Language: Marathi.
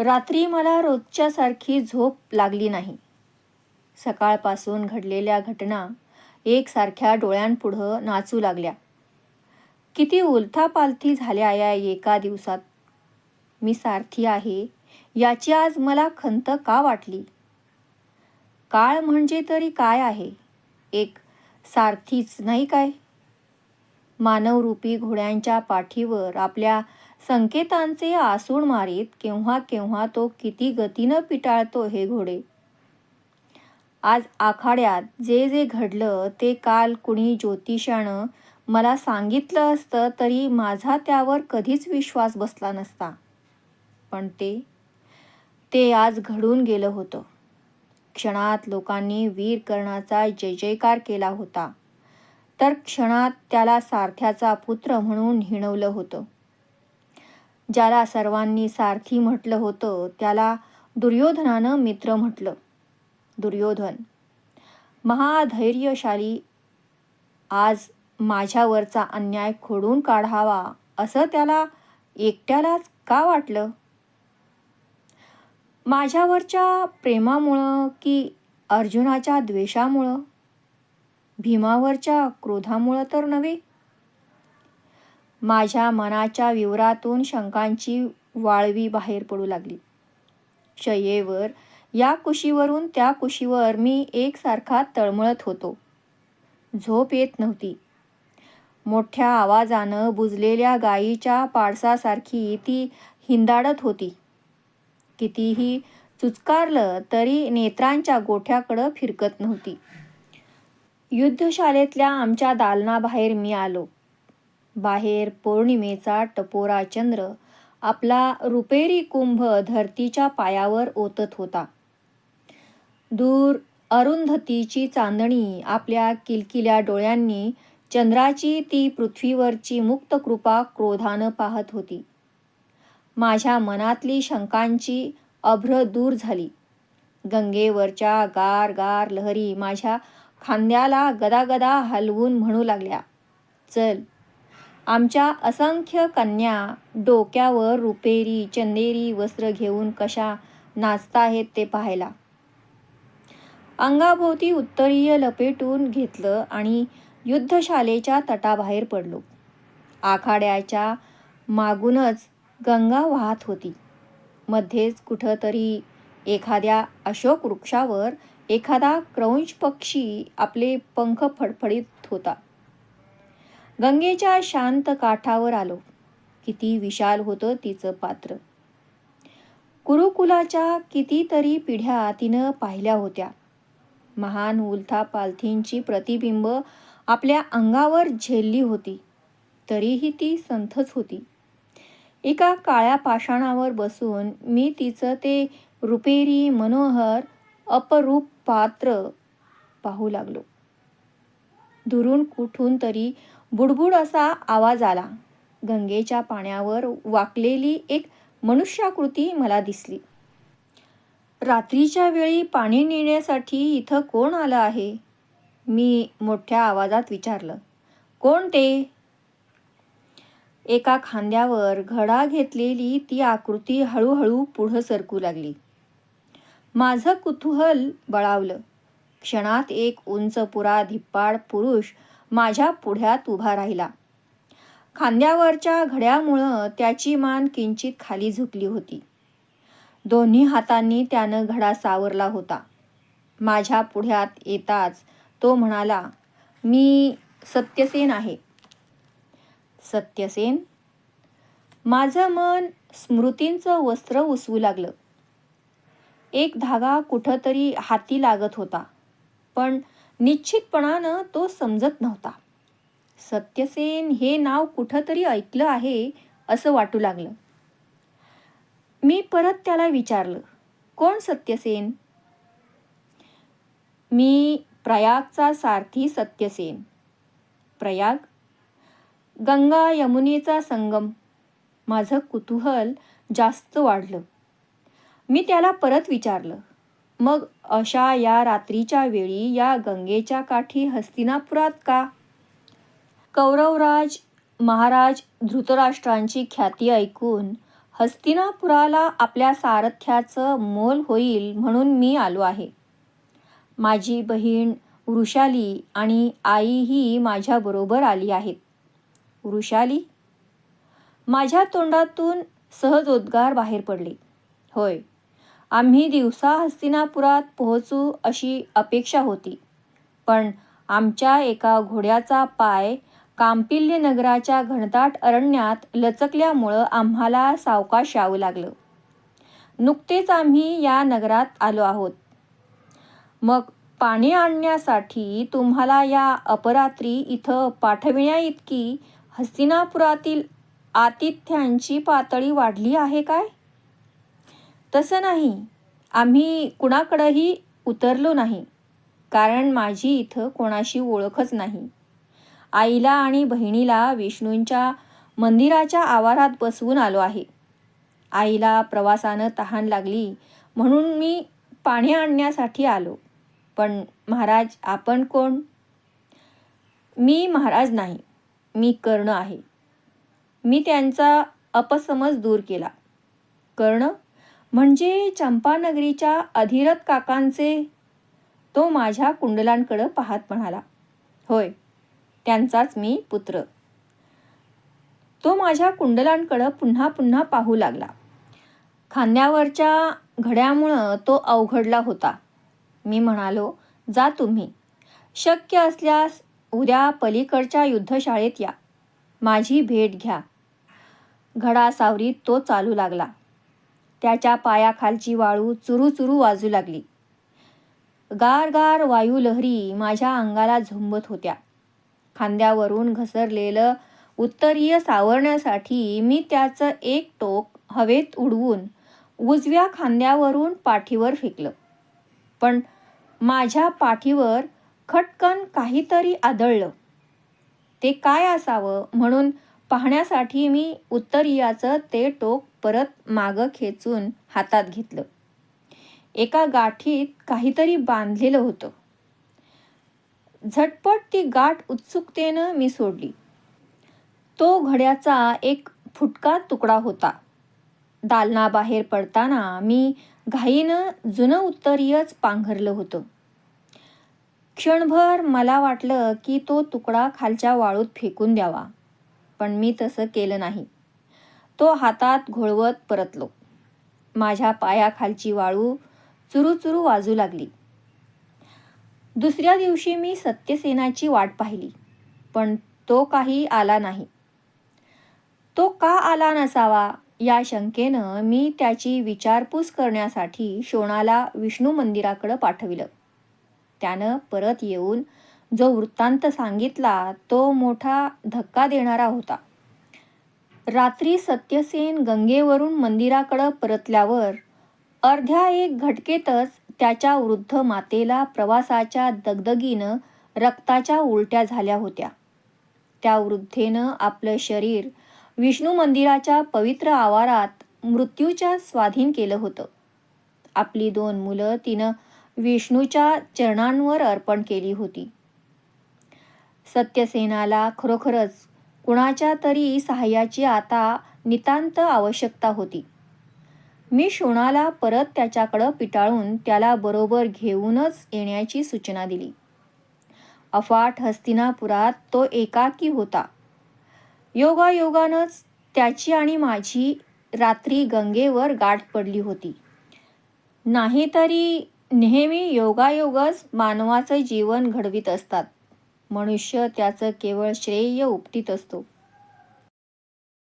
रात्री मला रोजच्यासारखी झोप लागली नाही. सकाळपासून घडलेल्या घटना एकसारख्या डोळ्यांपुढं नाचू लागल्या. किती उलथापालथी झाल्या या एका दिवसात? मी सारथी आहे याची आज मला खंत का वाटली? काळ म्हणजे तरी काय आहे? एक सारथीच नाही काय? मानवरूपी घोड्यांच्या पाठीवर आपल्या संकेतांचे आसूड मारीत केव्हा केव्हा तो किती गतीनं पिटाळतो हे घोडे. आज आखाड्यात जे जे घडलं ते काल कुणी ज्योतिषानं मला सांगितलं असतं तरी माझा त्यावर कधीच विश्वास बसला नसता. पण ते ते आज घडून गेलं होतं. क्षणात लोकांनी वीर कर्णाचा जय जयकार केला होता. तर क्षणात त्याला सारथ्याचा पुत्र म्हणून हिणवलं होतं. ज्याला सर्वांनी सारथी म्हटलं होतं त्याला दुर्योधनानं मित्र म्हटलं. दुर्योधन महाधैर्यशाली आज माझ्यावरचा अन्याय खोडून काढावा असं त्याला एकट्यालाच का वाटलं? माझ्यावरच्या प्रेमामुळं की अर्जुनाच्या द्वेषामुळं? भीमावरच्या क्रोधामुळं तर नव्हे? माझ्या मनाच्या विवरातून शंकांची वाळवी बाहेर पडू लागली. शयेवर या कुशीवरून त्या कुशीवर मी एकसारखा तळमळत होतो. झोप येत नव्हती. मोठ्या आवाजानं बुजलेल्या गायीच्या पाडसासारखी ती हिंदाडत होती. कितीही चुचकारलं तरी नेत्रांच्या गोठ्याकडं फिरकत नव्हती. युद्धशाळेतल्या आमच्या दालनाबाहेर मी आलो. बाहेर पौर्णिमेचा टपोरा चंद्र आपला रुपेरी कुंभ धरतीच्या पायावर ओतत होता. दूर अरुंधतीची चांदणी आपल्या किलकिल्या डोळ्यांनी चंद्राची ती पृथ्वीवरची मुक्त कृपा क्रोधानं पाहत होती. माझ्या मनातली शंकांची अभ्र दूर झाली. गंगेवरच्या गार गार लहरी माझ्या खांद्याला गदागदा हलवून म्हणू लागल्या. चल आमच्या असंख्य कन्या डोक्यावर रुपेरी चंदेरी वस्त्र घेऊन कशा नाचताहेत ते पाहायला. अंगाभोवती उत्तरीय लपेटून घेतलं आणि युद्धशालेच्या तटाबाहेर पडलो. आखाड्याच्या मागूनच गंगा वाहत होती. मध्येच कुठंतरी एखाद्या अशोक वृक्षावर एखादा क्रौंच पक्षी आपले पंख फडफडीत होता. गंगेच्या शांत काठावर आलो. किती विशाल होतं तिचं पात्र. कुरुकुलाच्या कितीतरी पिढ्या तिनं पाहिल्या होत्या. महान उलथा पालथींची प्रतिबिंब आपल्या अंगावर झेलली होती. तरीही ती संथच होती. एका काळ्या पाषाणावर बसून मी तिचं ते रुपेरी मनोहर अपरूप पात्र पाहू लागलो. दुरून कुठून तरी बुडबुड असा आवाज आला. गंगेच्या पाण्यावर वाकलेली एक मनुष्याकृती मला दिसली. रात्रीच्या वेळी पाणी नेण्यासाठी इथं कोण आलं आहे? मी मोठ्या आवाजात विचारलं. कोण ते? एका खांद्यावर घडा घेतलेली ती आकृती हळूहळू पुढं सरकू लागली. माझं कुतूहल बळावलं. क्षणात एक उंच पुरा धिप्पाड पुरुष माझ्या पुढ्यात उभा राहिला. खांद्यावरच्या घड्यामुळं त्याची मान किंचित खाली झुकली होती. दोन्ही हातांनी त्यानं घडा सावरला होता. माझ्या पुढ्यात येताच तो म्हणाला मी सत्यसेन आहे. सत्यसेन? माझं मन स्मृतींचं वस्त्र उसवू लागलं. एक धागा कुठंतरी हाती लागत होता. पण निश्चितपणानं तो समजत नव्हता. सत्यसेन हे नाव कुठंतरी ऐकलं आहे असं वाटू लागलं. मी परत त्याला विचारलं कोण सत्यसेन? मी प्रयागचा सारथी सत्यसेन. प्रयाग? गंगा यमुनेचा संगम. माझं कुतूहल जास्त वाढलं. मी त्याला परत विचारलं मग अशा या रात्रीच्या वेळी या गंगेच्या काठी हस्तिनापुरात का? कौरवराज महाराज धृतराष्ट्रांची ख्याती ऐकून हस्तिनापुराला आपल्या सारथ्याचं मोल होईल म्हणून मी आलो आहे. माझी बहीण वृषाली आणि आईही माझ्याबरोबर आली आहेत. वृषाली? माझ्या तोंडातून सहजोद्गार बाहेर पडले. होय आम्ही दिवसा हस्तिनापुरात पोहोचू अशी अपेक्षा होती. पण आमच्या एका घोड्याचा पाय कांपिल्य नगराच्या घनदाट अरण्यात लचकल्यामुळं आम्हाला सावकाश यावं लागलं. नुकतेच आम्ही या नगरात आलो आहोत. मग पाणी आणण्यासाठी तुम्हाला या अपरात्री इथं पाठविण्या इतकी हस्तिनापुरातील आतिथ्यांची पातळी वाढली आहे काय? तसं नाही. आम्ही कुणाकडंही उतरलो नाही. कारण माझी इथं कोणाशी ओळखच नाही. आईला आणि बहिणीला विष्णूंच्या मंदिराच्या आवारात बसवून आलो आहे. आईला प्रवासानं तहान लागली म्हणून मी पाणी आणण्यासाठी आलो. पण महाराज आपण कोण? मी महाराज नाही. मी कर्ण आहे. मी त्यांचा अपसमज दूर केला. कर्ण म्हणजे चंपानगरीच्या अधिरथ काकांचे? तो माझ्या कुंडलांकडं पाहत म्हणाला. होय त्यांचाच मी पुत्र. तो माझ्या कुंडलांकडं पुन्हा पुन्हा पाहू लागला. खांद्यावरच्या घड्यामुळं तो अवघडला होता. मी म्हणालो जा तुम्ही. शक्य असल्यास उद्या पलीकडच्या युद्धशाळेत या. माझी भेट घ्या. घडा सावरीत तो चालू लागला. त्याच्या पायाखालची वाळू चुरू चुरू वाजू लागली. गार गार वायुलहरी माझ्या अंगाला झुंबत होत्या. खांद्यावरून घसरलेलं उत्तरीय सावरण्यासाठी मी त्याचं एक टोक हवेत उडवून उजव्या खांद्यावरून पाठीवर फेकलं. पण माझ्या पाठीवर खटकन काहीतरी आदळलं. ते काय असावं म्हणून पाहण्यासाठी मी उत्तरीयाचं ते टोक परत मागं खेचून हातात घेतलं. एका गाठीत काहीतरी बांधलेलं होतं. झटपट ती गाठ उत्सुकतेनं मी सोडली. तो घड्याचा एक फुटका तुकडा होता. दालनाबाहेर पडताना मी घाईनं जुनं उत्तरीयच पांघरलं होतं. क्षणभर मला वाटलं की तो तुकडा खालच्या वाळूत फेकून द्यावा. पण मी तसं केलं नाही. तो हातात घोळवत परतलो. माझ्या पायाखालची वाळू चुरू वाजू लागली. दुसऱ्या दिवशी मी सत्यसेनाची वाट पाहिली पण तो काही आला नाही. तो का आला नसावा या शंकेनं मी त्याची विचारपूस करण्यासाठी शोणाला विष्णू मंदिराकडं पाठविलं. त्यानं परत येऊन जो वृत्तांत सांगितला तो मोठा धक्का देणारा होता. रात्री सत्यसेन गंगेवरून मंदिराकडं परतल्यावर अर्ध्या एक घटकेतच त्याच्या वृद्ध मातेला प्रवासाच्या दगदगीनं रक्ताच्या उलट्या झाल्या होत्या. त्या वृद्धेनं आपलं शरीर विष्णू मंदिराच्या पवित्र आवारात मृत्यूच्या स्वाधीन केलं होतं. आपली दोन मुलं तिनं विष्णूच्या चरणांवर अर्पण केली होती. सत्यसेनाला खरोखरच कुणाच्या तरी सहाय्याची आता नितांत आवश्यकता होती. मी शोणाला परत त्याच्याकडं पिटाळून त्याला बरोबर घेऊनच येण्याची सूचना दिली. अफाट हस्तिनापुरात तो एकाकी होता. योगायोगानंच त्याची आणि माझी रात्री गंगेवर गाठ पडली होती. नाहीतरी नेहमी योगायोगच मानवाचं जीवन घडवीत असतात. मनुष्य त्याचं केवळ श्रेय उपटीत असतो.